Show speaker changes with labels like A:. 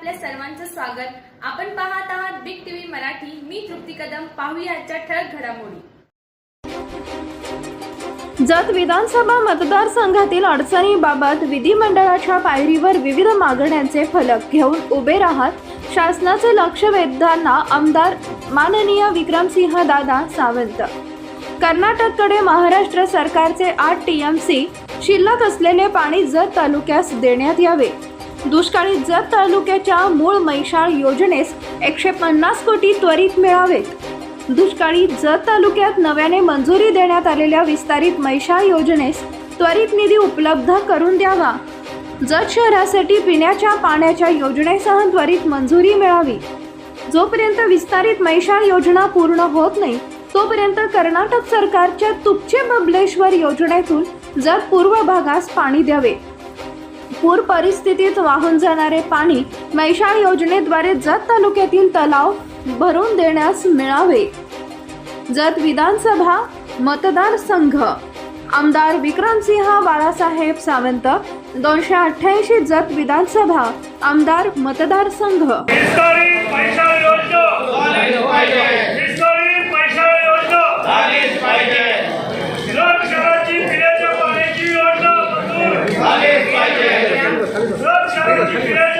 A: आपल्या सर्वांचं स्वागत. आपण पाहत आहात बिग टीव्ही मराठी. मी तृप्ती कदम. पाहूया आजच्या ठळक घडामोडी.
B: जत विधानसभा मतदारसंघातील अडचणीबाबत विधिमंडळाच्या पायरीवर विविध मागण्यांचे फलक घेऊन उभे राहत शासनाचे लक्ष वेधताना आमदार माननीय विक्रमसिंह दादा सावंत. कर्नाटककडे महाराष्ट्र सरकारचे आठ टीएमसी शिल्लक असलेले पाणी जत तालुक्यास देण्यात यावे. दुष्काळी जत तालुक्याच्या मूळ मैशाळ योजनेस एकशे पन्नास कोटी त्वरित मिळावेत. दुष्काळी जत तालुक्यात नव्याने मंजुरी देण्यात आलेल्या विस्तारित मैशाळ योजनेस त्वरित निधी उपलब्ध करून द्यावा. जत शहरासाठी पिण्याच्या पाण्याच्या योजनेसह त्वरित मंजुरी मिळावी. जोपर्यंत विस्तारित मैशाळ योजना पूर्ण होत नाही तोपर्यंत कर्नाटक सरकारच्या तुपचे बबलेश्वर योजनेतून जत पूर्व भागास पाणी द्यावे. पूर परिस्थितीत वाहून जाणारे पाणी मैशाळ योजनेद्वारे जत तालुक्यातील तलाव भरून देण्यास मिळावे. जत विधानसभा मतदारसंघ. आमदार विक्रमसिंह बाळासाहेब सावंत दोनशे अठ्ठ्याऐंशी जत विधानसभा आमदार मतदारसंघ.
C: Thank
D: you.